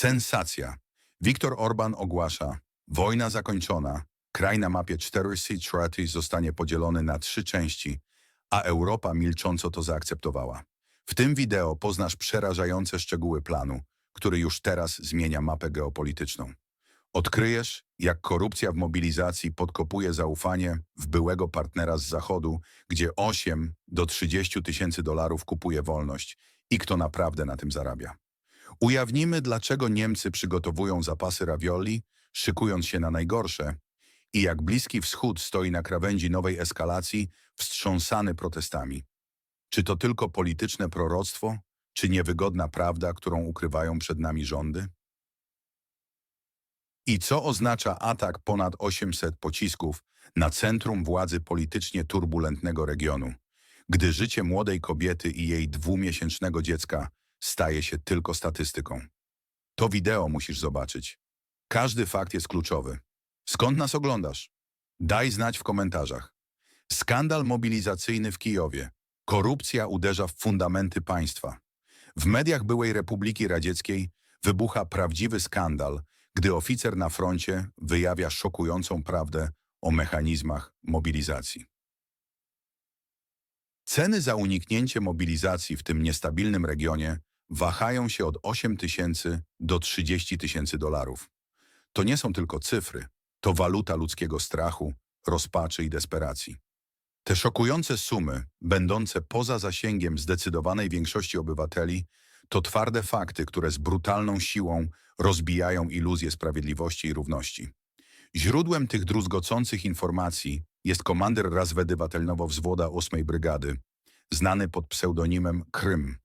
Sensacja. Viktor Orban ogłasza, wojna zakończona, kraj na mapie 4 zostanie podzielony na trzy części, a Europa milcząco to zaakceptowała. W tym wideo poznasz przerażające szczegóły planu, który już teraz zmienia mapę geopolityczną. Odkryjesz, jak korupcja w mobilizacji podkopuje zaufanie w byłego partnera z Zachodu, gdzie 8 do 30 tysięcy dolarów kupuje wolność i kto naprawdę na tym zarabia. Ujawnimy, dlaczego Niemcy przygotowują zapasy ravioli, szykując się na najgorsze i jak Bliski Wschód stoi na krawędzi nowej eskalacji, wstrząsany protestami. Czy to tylko polityczne proroctwo, czy niewygodna prawda, którą ukrywają przed nami rządy? I co oznacza atak ponad 800 pocisków na centrum władzy politycznie turbulentnego regionu, gdy życie młodej kobiety i jej dwumiesięcznego dziecka staje się tylko statystyką? To wideo musisz zobaczyć. Każdy fakt jest kluczowy. Skąd nas oglądasz? Daj znać w komentarzach. Skandal mobilizacyjny w Kijowie. Korupcja uderza w fundamenty państwa. W mediach byłej Republiki Radzieckiej wybucha prawdziwy skandal, gdy oficer na froncie wyjawia szokującą prawdę o mechanizmach mobilizacji. Ceny za uniknięcie mobilizacji w tym niestabilnym regionie wahają się od 8 tysięcy do 30 tysięcy dolarów. To nie są tylko cyfry, to waluta ludzkiego strachu, rozpaczy i desperacji. Te szokujące sumy, będące poza zasięgiem zdecydowanej większości obywateli, to twarde fakty, które z brutalną siłą rozbijają iluzję sprawiedliwości i równości. Źródłem tych druzgocących informacji jest komander Razwedywatelnowo-Wzwoda 8 Brygady, znany pod pseudonimem Krym.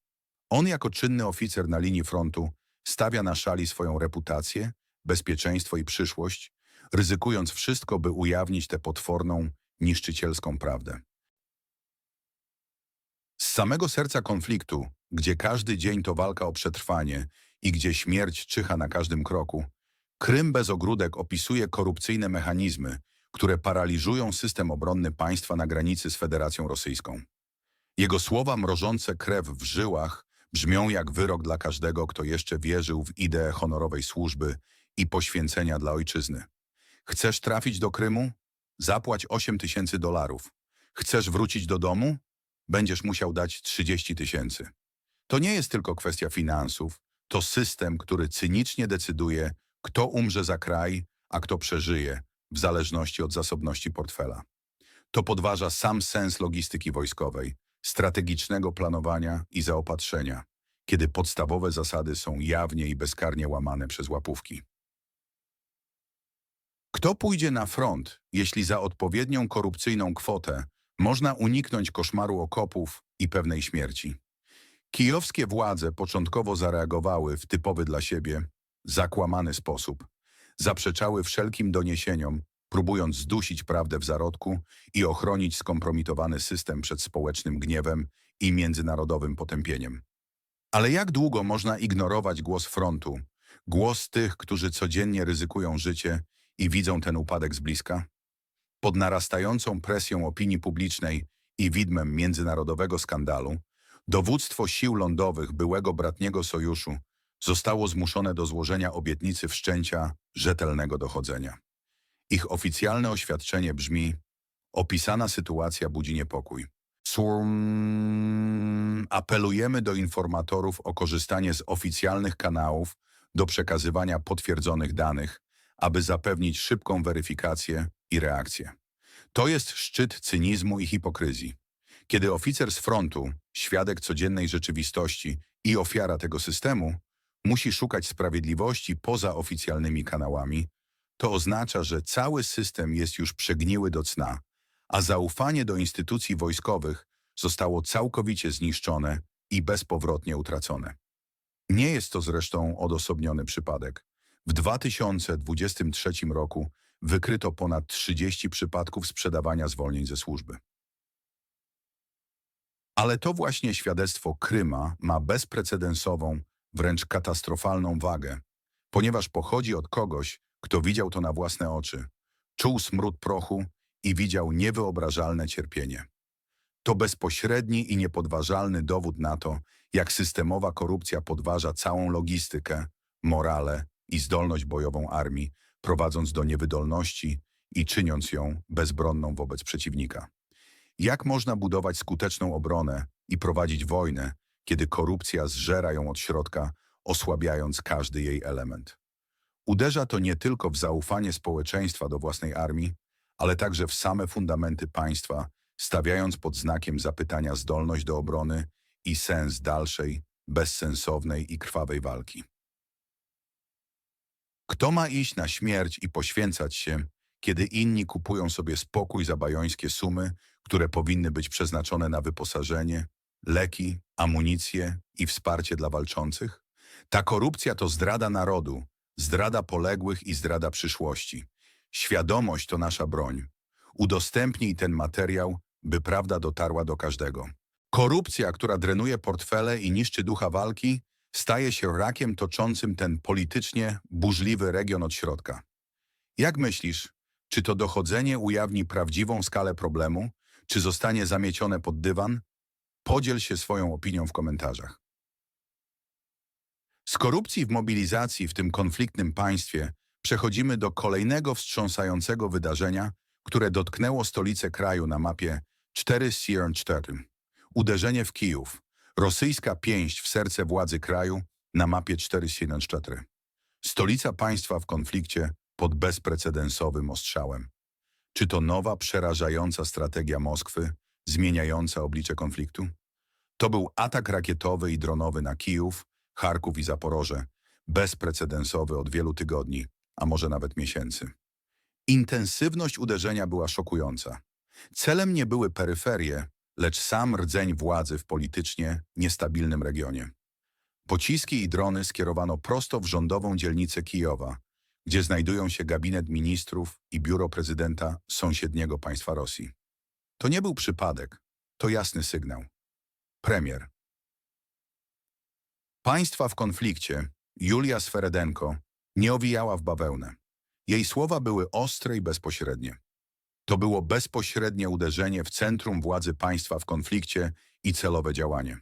On jako czynny oficer na linii frontu stawia na szali swoją reputację, bezpieczeństwo i przyszłość, ryzykując wszystko, by ujawnić tę potworną, niszczycielską prawdę. Z samego serca konfliktu, gdzie każdy dzień to walka o przetrwanie i gdzie śmierć czyha na każdym kroku, Krym bez ogródek opisuje korupcyjne mechanizmy, które paraliżują system obronny państwa na granicy z Federacją Rosyjską. Jego słowa mrożące krew w żyłach brzmią jak wyrok dla każdego, kto jeszcze wierzył w ideę honorowej służby i poświęcenia dla ojczyzny. Chcesz trafić do Krymu? Zapłać 8 tysięcy dolarów. Chcesz wrócić do domu? Będziesz musiał dać 30 tysięcy. To nie jest tylko kwestia finansów, to system, który cynicznie decyduje, kto umrze za kraj, a kto przeżyje, w zależności od zasobności portfela. To podważa sam sens logistyki wojskowej, strategicznego planowania i zaopatrzenia, kiedy podstawowe zasady są jawnie i bezkarnie łamane przez łapówki. Kto pójdzie na front, jeśli za odpowiednią korupcyjną kwotę można uniknąć koszmaru okopów i pewnej śmierci? Kijowskie władze początkowo zareagowały w typowy dla siebie, zakłamany sposób. Zaprzeczały wszelkim doniesieniom, próbując zdusić prawdę w zarodku i ochronić skompromitowany system przed społecznym gniewem i międzynarodowym potępieniem. Ale jak długo można ignorować głos frontu, głos tych, którzy codziennie ryzykują życie i widzą ten upadek z bliska? Pod narastającą presją opinii publicznej i widmem międzynarodowego skandalu, dowództwo sił lądowych byłego bratniego sojuszu zostało zmuszone do złożenia obietnicy wszczęcia rzetelnego dochodzenia. Ich oficjalne oświadczenie brzmi Opisana sytuacja budzi niepokój. Apelujemy do informatorów o korzystanie z oficjalnych kanałów do przekazywania potwierdzonych danych, aby zapewnić szybką weryfikację i reakcję. To jest szczyt cynizmu i hipokryzji. Kiedy oficer z frontu, świadek codziennej rzeczywistości i ofiara tego systemu, musi szukać sprawiedliwości poza oficjalnymi kanałami, to oznacza, że cały system jest już przegniły do cna, a zaufanie do instytucji wojskowych zostało całkowicie zniszczone i bezpowrotnie utracone. Nie jest to zresztą odosobniony przypadek. W 2023 roku wykryto ponad 30 przypadków sprzedawania zwolnień ze służby. Ale to właśnie świadectwo Kryma ma bezprecedensową, wręcz katastrofalną wagę, ponieważ pochodzi od kogoś, kto widział to na własne oczy, czuł smród prochu i widział niewyobrażalne cierpienie. To bezpośredni i niepodważalny dowód na to, jak systemowa korupcja podważa całą logistykę, morale i zdolność bojową armii, prowadząc do niewydolności i czyniąc ją bezbronną wobec przeciwnika. Jak można budować skuteczną obronę i prowadzić wojnę, kiedy korupcja zżera ją od środka, osłabiając każdy jej element? Uderza to nie tylko w zaufanie społeczeństwa do własnej armii, ale także w same fundamenty państwa, stawiając pod znakiem zapytania zdolność do obrony i sens dalszej, bezsensownej i krwawej walki. Kto ma iść na śmierć i poświęcać się, kiedy inni kupują sobie spokój za bajońskie sumy, które powinny być przeznaczone na wyposażenie, leki, amunicję i wsparcie dla walczących? Ta korupcja to zdrada narodu, zdrada poległych i zdrada przyszłości. Świadomość to nasza broń. Udostępnij ten materiał, by prawda dotarła do każdego. Korupcja, która drenuje portfele i niszczy ducha walki, staje się rakiem toczącym ten politycznie burzliwy region od środka. Jak myślisz, czy to dochodzenie ujawni prawdziwą skalę problemu, czy zostanie zamiecione pod dywan? Podziel się swoją opinią w komentarzach. Z korupcji w mobilizacji w tym konfliktnym państwie przechodzimy do kolejnego wstrząsającego wydarzenia, które dotknęło stolicę kraju na mapie 4 Sierra 4. Uderzenie w Kijów. Rosyjska pięść w serce władzy kraju na mapie 4 Sierra 4. Stolica państwa w konflikcie pod bezprecedensowym ostrzałem. Czy to nowa, przerażająca strategia Moskwy, zmieniająca oblicze konfliktu? To był atak rakietowy i dronowy na Kijów, Charków i Zaporoże, bezprecedensowy od wielu tygodni, a może nawet miesięcy. Intensywność uderzenia była szokująca. Celem nie były peryferie, lecz sam rdzeń władzy w politycznie niestabilnym regionie. Pociski i drony skierowano prosto w rządową dzielnicę Kijowa, gdzie znajdują się gabinet ministrów i biuro prezydenta sąsiedniego państwa Rosji. To nie był przypadek, to jasny sygnał. Premier. Państwa w konflikcie, Julia Sweredenko, nie owijała w bawełnę. Jej słowa były ostre i bezpośrednie. To było bezpośrednie uderzenie w centrum władzy państwa w konflikcie i celowe działanie.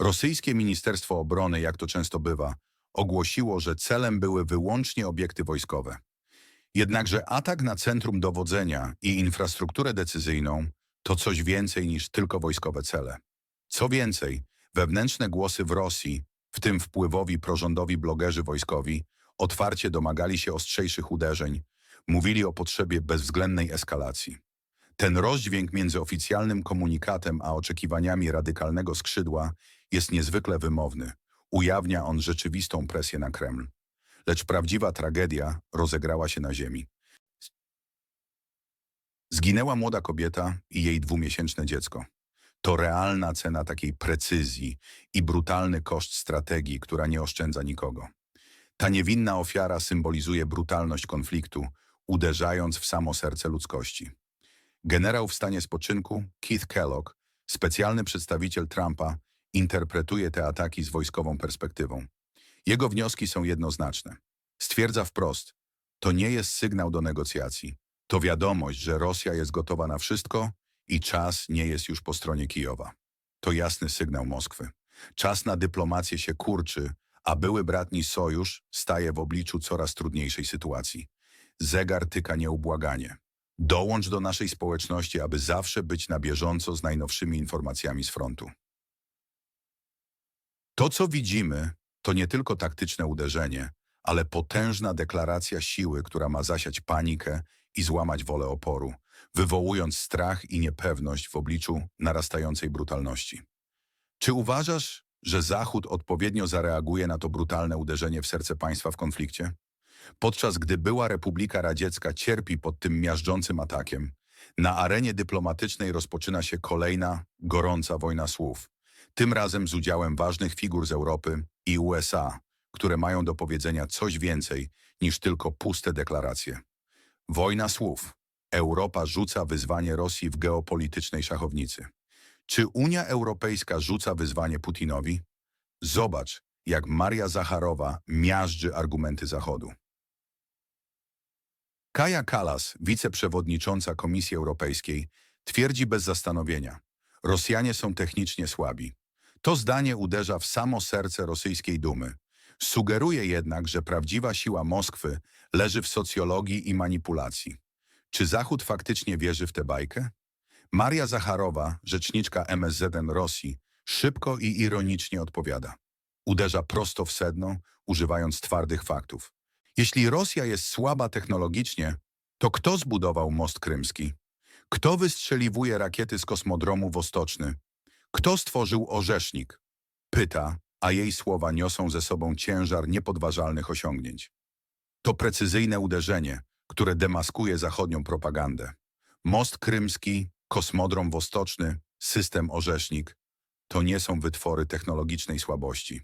Rosyjskie Ministerstwo Obrony, jak to często bywa, ogłosiło, że celem były wyłącznie obiekty wojskowe. Jednakże atak na centrum dowodzenia i infrastrukturę decyzyjną to coś więcej niż tylko wojskowe cele. Co więcej, wewnętrzne głosy w Rosji, w tym wpływowi prorządowi blogerzy wojskowi, otwarcie domagali się ostrzejszych uderzeń, mówili o potrzebie bezwzględnej eskalacji. Ten rozdźwięk między oficjalnym komunikatem a oczekiwaniami radykalnego skrzydła jest niezwykle wymowny. Ujawnia on rzeczywistą presję na Kreml. Lecz prawdziwa tragedia rozegrała się na ziemi. Zginęła młoda kobieta i jej dwumiesięczne dziecko. To realna cena takiej precyzji i brutalny koszt strategii, która nie oszczędza nikogo. Ta niewinna ofiara symbolizuje brutalność konfliktu, uderzając w samo serce ludzkości. Generał w stanie spoczynku, Keith Kellogg, specjalny przedstawiciel Trumpa, interpretuje te ataki z wojskową perspektywą. Jego wnioski są jednoznaczne. Stwierdza wprost, to nie jest sygnał do negocjacji. To wiadomość, że Rosja jest gotowa na wszystko i czas nie jest już po stronie Kijowa. To jasny sygnał Moskwy. Czas na dyplomację się kurczy, a były bratni sojusz staje w obliczu coraz trudniejszej sytuacji. Zegar tyka nieubłaganie. Dołącz do naszej społeczności, aby zawsze być na bieżąco z najnowszymi informacjami z frontu. To, co widzimy, to nie tylko taktyczne uderzenie, ale potężna deklaracja siły, która ma zasiać panikę i złamać wolę oporu, wywołując strach i niepewność w obliczu narastającej brutalności. Czy uważasz, że Zachód odpowiednio zareaguje na to brutalne uderzenie w serce państwa w konflikcie? Podczas gdy była Republika Radziecka cierpi pod tym miażdżącym atakiem, na arenie dyplomatycznej rozpoczyna się kolejna, gorąca wojna słów. Tym razem z udziałem ważnych figur z Europy i USA, które mają do powiedzenia coś więcej niż tylko puste deklaracje. Wojna słów. Europa rzuca wyzwanie Rosji w geopolitycznej szachownicy. Czy Unia Europejska rzuca wyzwanie Putinowi? Zobacz, jak Maria Zacharowa miażdży argumenty Zachodu. Kaja Kalas, wiceprzewodnicząca Komisji Europejskiej, twierdzi bez zastanowienia. Rosjanie są technicznie słabi. To zdanie uderza w samo serce rosyjskiej dumy. Sugeruje jednak, że prawdziwa siła Moskwy leży w socjologii i manipulacji. Czy Zachód faktycznie wierzy w tę bajkę? Maria Zacharowa, rzeczniczka MSZN Rosji, szybko i ironicznie odpowiada. Uderza prosto w sedno, używając twardych faktów. Jeśli Rosja jest słaba technologicznie, to kto zbudował most krymski? Kto wystrzeliwuje rakiety z kosmodromu Wostoczny? Kto stworzył orzesznik? Pyta, a jej słowa niosą ze sobą ciężar niepodważalnych osiągnięć. To precyzyjne uderzenie, które demaskuje zachodnią propagandę. Most krymski, kosmodrom Wostoczny, system orzesznik to nie są wytwory technologicznej słabości.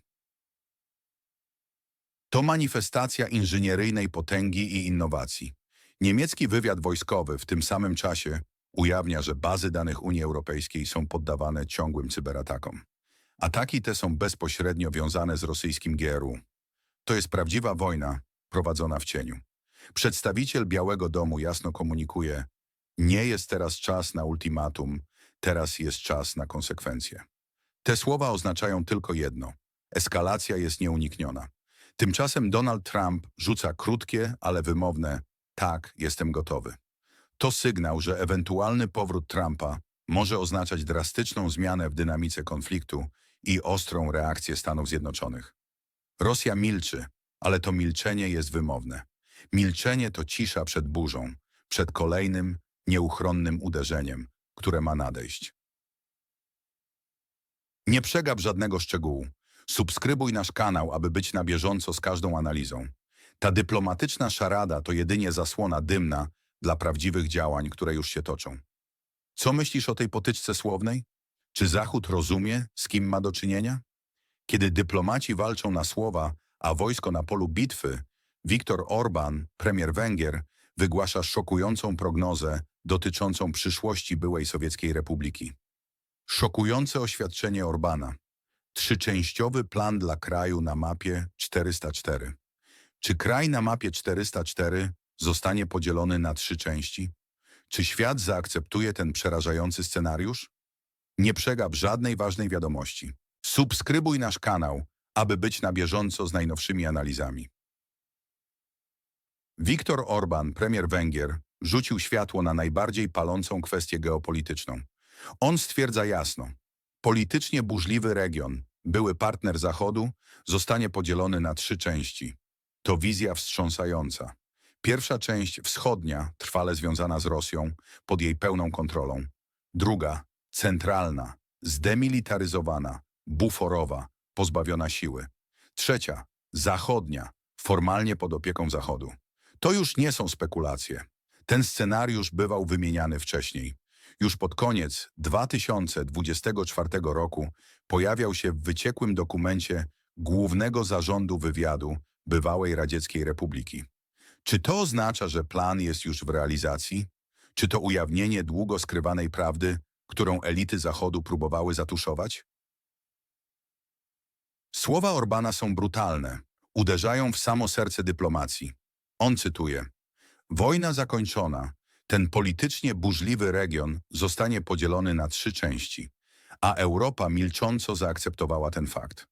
To manifestacja inżynieryjnej potęgi i innowacji. Niemiecki wywiad wojskowy w tym samym czasie ujawnia, że bazy danych Unii Europejskiej są poddawane ciągłym cyberatakom. Ataki te są bezpośrednio wiązane z rosyjskim GRU. To jest prawdziwa wojna prowadzona w cieniu. Przedstawiciel Białego Domu jasno komunikuje, nie jest teraz czas na ultimatum, teraz jest czas na konsekwencje. Te słowa oznaczają tylko jedno. Eskalacja jest nieunikniona. Tymczasem Donald Trump rzuca krótkie, ale wymowne tak, jestem gotowy. To sygnał, że ewentualny powrót Trumpa może oznaczać drastyczną zmianę w dynamice konfliktu i ostrą reakcję Stanów Zjednoczonych. Rosja milczy, ale to milczenie jest wymowne. Milczenie to cisza przed burzą, przed kolejnym, nieuchronnym uderzeniem, które ma nadejść. Nie przegap żadnego szczegółu. Subskrybuj nasz kanał, aby być na bieżąco z każdą analizą. Ta dyplomatyczna szarada to jedynie zasłona dymna dla prawdziwych działań, które już się toczą. Co myślisz o tej potyczce słownej? Czy Zachód rozumie, z kim ma do czynienia? Kiedy dyplomaci walczą na słowa, a wojsko na polu bitwy, Viktor Orban, premier Węgier, wygłasza szokującą prognozę dotyczącą przyszłości byłej Sowieckiej Republiki. Szokujące oświadczenie Orbana. Trzyczęściowy plan dla kraju na mapie 404. Czy kraj na mapie 404 zostanie podzielony na trzy części? Czy świat zaakceptuje ten przerażający scenariusz? Nie przegap żadnej ważnej wiadomości. Subskrybuj nasz kanał, aby być na bieżąco z najnowszymi analizami. Viktor Orban, premier Węgier, rzucił światło na najbardziej palącą kwestię geopolityczną. On stwierdza jasno, politycznie burzliwy region, były partner Zachodu, zostanie podzielony na trzy części. To wizja wstrząsająca. Pierwsza część wschodnia, trwale związana z Rosją, pod jej pełną kontrolą. Druga, centralna, zdemilitaryzowana, buforowa, pozbawiona siły. Trzecia, zachodnia, formalnie pod opieką Zachodu. To już nie są spekulacje. Ten scenariusz bywał wymieniany wcześniej. Już pod koniec 2024 roku pojawiał się w wyciekłym dokumencie Głównego Zarządu Wywiadu bywałej Radzieckiej Republiki. Czy to oznacza, że plan jest już w realizacji? Czy to ujawnienie długo skrywanej prawdy, którą elity Zachodu próbowały zatuszować? Słowa Orbana są brutalne, uderzają w samo serce dyplomacji. On cytuje: Wojna zakończona, ten politycznie burzliwy region zostanie podzielony na trzy części, a Europa milcząco zaakceptowała ten fakt.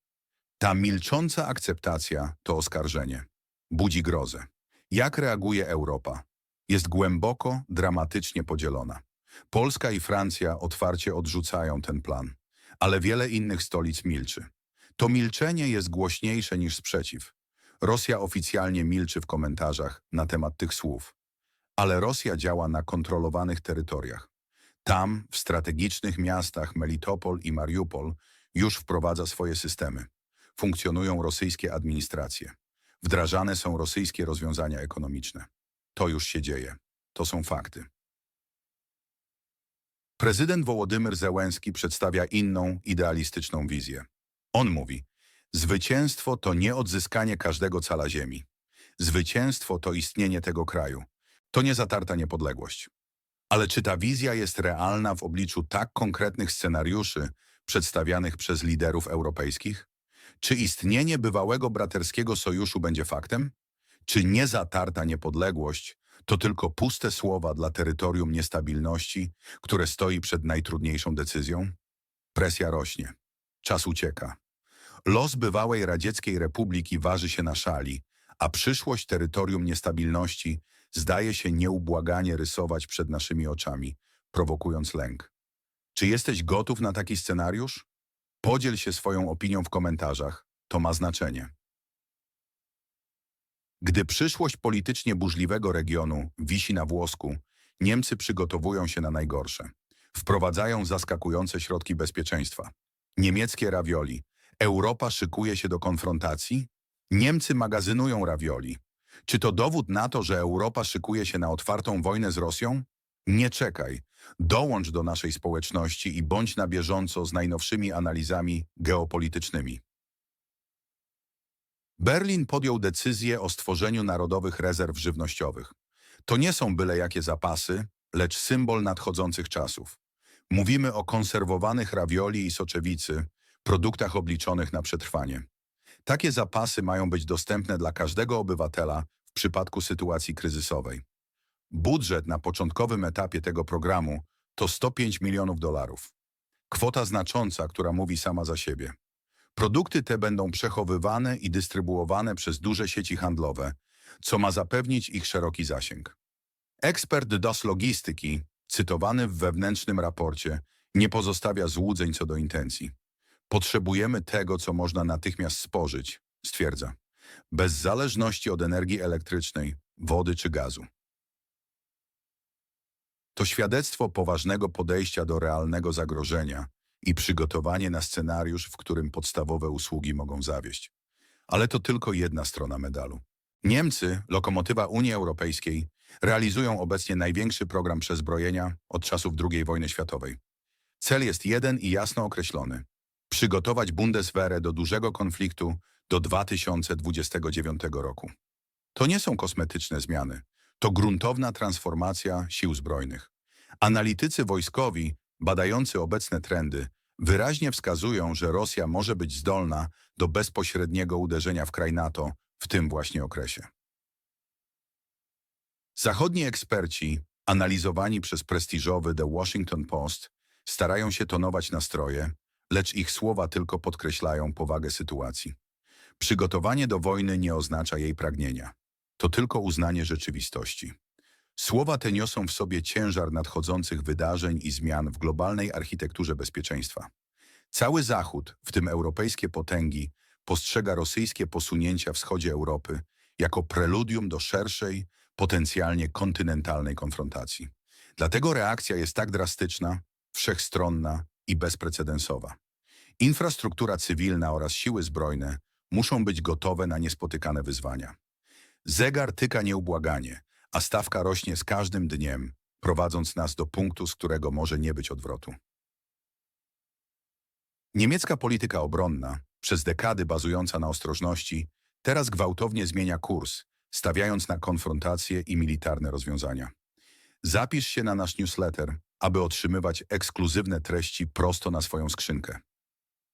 Ta milcząca akceptacja to oskarżenie. Budzi grozę. Jak reaguje Europa? Jest głęboko, dramatycznie podzielona. Polska i Francja otwarcie odrzucają ten plan, ale wiele innych stolic milczy. To milczenie jest głośniejsze niż sprzeciw. Rosja oficjalnie milczy w komentarzach na temat tych słów. Ale Rosja działa na kontrolowanych terytoriach. Tam, w strategicznych miastach Melitopol i Mariupol, już wprowadza swoje systemy. Funkcjonują rosyjskie administracje. Wdrażane są rosyjskie rozwiązania ekonomiczne. To już się dzieje. To są fakty. Prezydent Wołodymyr Zełenski przedstawia inną, idealistyczną wizję. On mówi, zwycięstwo to nie odzyskanie każdego cala ziemi. Zwycięstwo to istnienie tego kraju. To nie zatarta niepodległość. Ale czy ta wizja jest realna w obliczu tak konkretnych scenariuszy przedstawianych przez liderów europejskich? Czy istnienie bywałego braterskiego sojuszu będzie faktem? Czy niezatarta niepodległość to tylko puste słowa dla terytorium niestabilności, które stoi przed najtrudniejszą decyzją? Presja rośnie. Czas ucieka. Los bywałej radzieckiej republiki waży się na szali, a przyszłość terytorium niestabilności zdaje się nieubłaganie rysować przed naszymi oczami, prowokując lęk. Czy jesteś gotów na taki scenariusz? Podziel się swoją opinią w komentarzach, to ma znaczenie. Gdy przyszłość politycznie burzliwego regionu wisi na włosku, Niemcy przygotowują się na najgorsze. Wprowadzają zaskakujące środki bezpieczeństwa. Niemieckie ravioli. Europa szykuje się do konfrontacji? Niemcy magazynują ravioli. Czy to dowód na to, że Europa szykuje się na otwartą wojnę z Rosją? Nie czekaj. Dołącz do naszej społeczności i bądź na bieżąco z najnowszymi analizami geopolitycznymi. Berlin podjął decyzję o stworzeniu narodowych rezerw żywnościowych. To nie są byle jakie zapasy, lecz symbol nadchodzących czasów. Mówimy o konserwowanych ravioli i soczewicy, produktach obliczonych na przetrwanie. Takie zapasy mają być dostępne dla każdego obywatela w przypadku sytuacji kryzysowej. Budżet na początkowym etapie tego programu to 105 milionów dolarów. Kwota znacząca, która mówi sama za siebie. Produkty te będą przechowywane i dystrybuowane przez duże sieci handlowe, co ma zapewnić ich szeroki zasięg. Ekspert DOS Logistyki, cytowany w wewnętrznym raporcie, nie pozostawia złudzeń co do intencji. Potrzebujemy tego, co można natychmiast spożyć, stwierdza, bez zależności od energii elektrycznej, wody czy gazu. To świadectwo poważnego podejścia do realnego zagrożenia i przygotowanie na scenariusz, w którym podstawowe usługi mogą zawieść. Ale to tylko jedna strona medalu. Niemcy, lokomotywa Unii Europejskiej, realizują obecnie największy program przezbrojenia od czasów II wojny światowej. Cel jest jeden i jasno określony. Przygotować Bundeswehrę do dużego konfliktu do 2029 roku. To nie są kosmetyczne zmiany. To gruntowna transformacja sił zbrojnych. Analitycy wojskowi, badający obecne trendy, wyraźnie wskazują, że Rosja może być zdolna do bezpośredniego uderzenia w kraj NATO w tym właśnie okresie. Zachodni eksperci, analizowani przez prestiżowy The Washington Post, starają się tonować nastroje, lecz ich słowa tylko podkreślają powagę sytuacji. Przygotowanie do wojny nie oznacza jej pragnienia. To tylko uznanie rzeczywistości. Słowa te niosą w sobie ciężar nadchodzących wydarzeń i zmian w globalnej architekturze bezpieczeństwa. Cały Zachód, w tym europejskie potęgi, postrzega rosyjskie posunięcia wschodzie Europy jako preludium do szerszej, potencjalnie kontynentalnej konfrontacji. Dlatego reakcja jest tak drastyczna, wszechstronna i bezprecedensowa. Infrastruktura cywilna oraz siły zbrojne muszą być gotowe na niespotykane wyzwania. Zegar tyka nieubłaganie, a stawka rośnie z każdym dniem, prowadząc nas do punktu, z którego może nie być odwrotu. Niemiecka polityka obronna, przez dekady bazująca na ostrożności, teraz gwałtownie zmienia kurs, stawiając na konfrontację i militarne rozwiązania. Zapisz się na nasz newsletter, aby otrzymywać ekskluzywne treści prosto na swoją skrzynkę.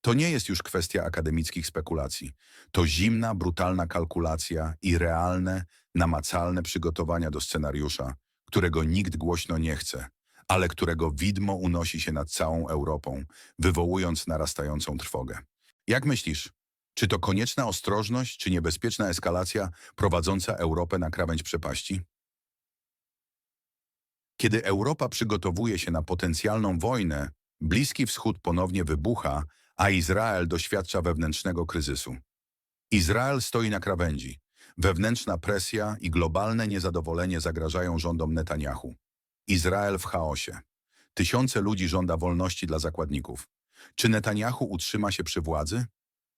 To nie jest już kwestia akademickich spekulacji. To zimna, brutalna kalkulacja i realne, namacalne przygotowania do scenariusza, którego nikt głośno nie chce, ale którego widmo unosi się nad całą Europą, wywołując narastającą trwogę. Jak myślisz, czy to konieczna ostrożność, czy niebezpieczna eskalacja prowadząca Europę na krawędź przepaści? Kiedy Europa przygotowuje się na potencjalną wojnę, Bliski Wschód ponownie wybucha, a Izrael doświadcza wewnętrznego kryzysu. Izrael stoi na krawędzi. Wewnętrzna presja i globalne niezadowolenie zagrażają rządom Netanyahu. Izrael w chaosie. Tysiące ludzi żąda wolności dla zakładników. Czy Netanyahu utrzyma się przy władzy?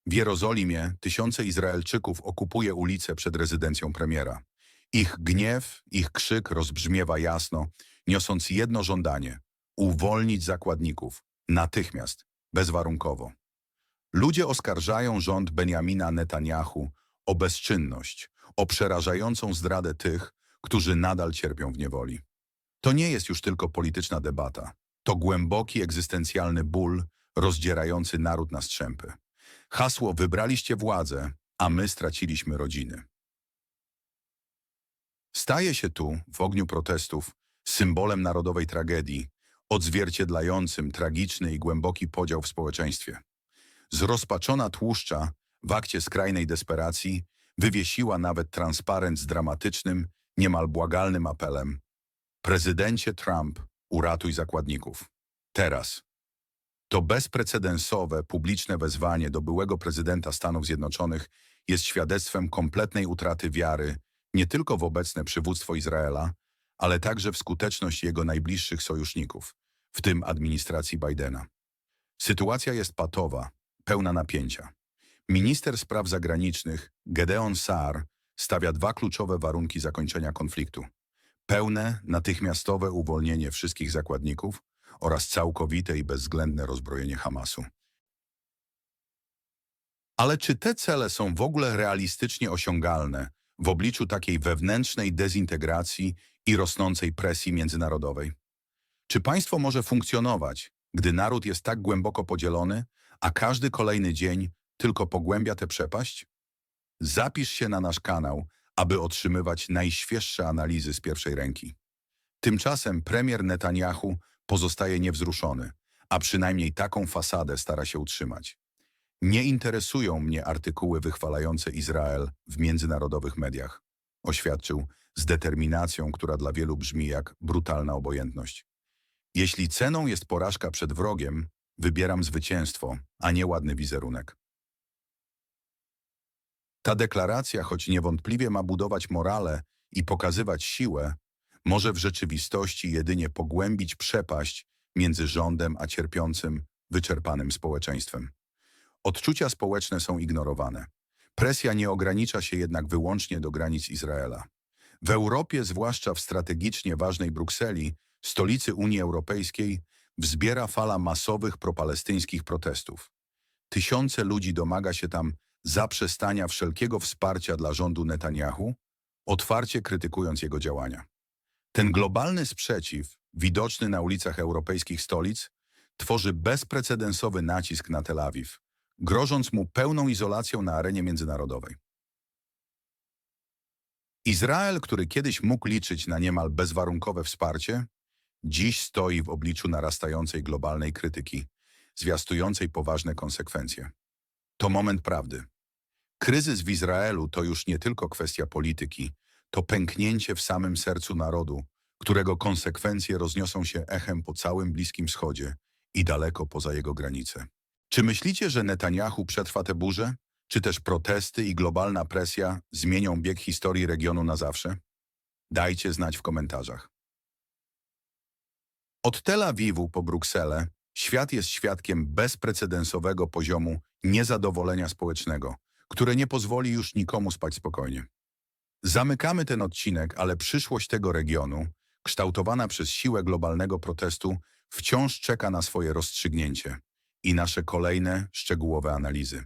W Jerozolimie tysiące Izraelczyków okupuje ulice przed rezydencją premiera. Ich gniew, ich krzyk rozbrzmiewa jasno, niosąc jedno żądanie – uwolnić zakładników, natychmiast, bezwarunkowo. Ludzie oskarżają rząd Benjamina Netanyahu o bezczynność, o przerażającą zdradę tych, którzy nadal cierpią w niewoli. To nie jest już tylko polityczna debata. To głęboki egzystencjalny ból rozdzierający naród na strzępy. Hasło wybraliście władzę, a my straciliśmy rodziny. Staje się tu, w ogniu protestów, symbolem narodowej tragedii, odzwierciedlającym tragiczny i głęboki podział w społeczeństwie. Zrozpaczona tłuszcza w akcie skrajnej desperacji wywiesiła nawet transparent z dramatycznym, niemal błagalnym apelem Prezydencie Trump, uratuj zakładników. Teraz. To bezprecedensowe, publiczne wezwanie do byłego prezydenta Stanów Zjednoczonych jest świadectwem kompletnej utraty wiary nie tylko w obecne przywództwo Izraela, ale także w skuteczność jego najbliższych sojuszników, w tym administracji Bidena. Sytuacja jest patowa, pełna napięcia. Minister spraw zagranicznych Gedeon Saar stawia dwa kluczowe warunki zakończenia konfliktu. Pełne, natychmiastowe uwolnienie wszystkich zakładników oraz całkowite i bezwzględne rozbrojenie Hamasu. Ale czy te cele są w ogóle realistycznie osiągalne w obliczu takiej wewnętrznej dezintegracji i rosnącej presji międzynarodowej? Czy państwo może funkcjonować, gdy naród jest tak głęboko podzielony, a każdy kolejny dzień tylko pogłębia tę przepaść? Zapisz się na nasz kanał, aby otrzymywać najświeższe analizy z pierwszej ręki. Tymczasem premier Netanyahu pozostaje niewzruszony, a przynajmniej taką fasadę stara się utrzymać. Nie interesują mnie artykuły wychwalające Izrael w międzynarodowych mediach, oświadczył z determinacją, która dla wielu brzmi jak brutalna obojętność. Jeśli ceną jest porażka przed wrogiem, wybieram zwycięstwo, a nie ładny wizerunek. Ta deklaracja, choć niewątpliwie ma budować morale i pokazywać siłę, może w rzeczywistości jedynie pogłębić przepaść między rządem a cierpiącym, wyczerpanym społeczeństwem. Odczucia społeczne są ignorowane. Presja nie ogranicza się jednak wyłącznie do granic Izraela. W Europie, zwłaszcza w strategicznie ważnej Brukseli, stolicy Unii Europejskiej, wzbiera fala masowych propalestyńskich protestów. Tysiące ludzi domaga się tam zaprzestania wszelkiego wsparcia dla rządu Netanyahu, otwarcie krytykując jego działania. Ten globalny sprzeciw, widoczny na ulicach europejskich stolic, tworzy bezprecedensowy nacisk na Tel Awiw, grożąc mu pełną izolacją na arenie międzynarodowej. Izrael, który kiedyś mógł liczyć na niemal bezwarunkowe wsparcie, dziś stoi w obliczu narastającej globalnej krytyki, zwiastującej poważne konsekwencje. To moment prawdy. Kryzys w Izraelu to już nie tylko kwestia polityki, to pęknięcie w samym sercu narodu, którego konsekwencje rozniosą się echem po całym Bliskim Wschodzie i daleko poza jego granice. Czy myślicie, że Netanyahu przetrwa tę burzę? Czy też protesty i globalna presja zmienią bieg historii regionu na zawsze? Dajcie znać w komentarzach. Od Tel Awiwu po Brukselę świat jest świadkiem bezprecedensowego poziomu niezadowolenia społecznego, które nie pozwoli już nikomu spać spokojnie. Zamykamy ten odcinek, ale przyszłość tego regionu, kształtowana przez siłę globalnego protestu, wciąż czeka na swoje rozstrzygnięcie i nasze kolejne szczegółowe analizy.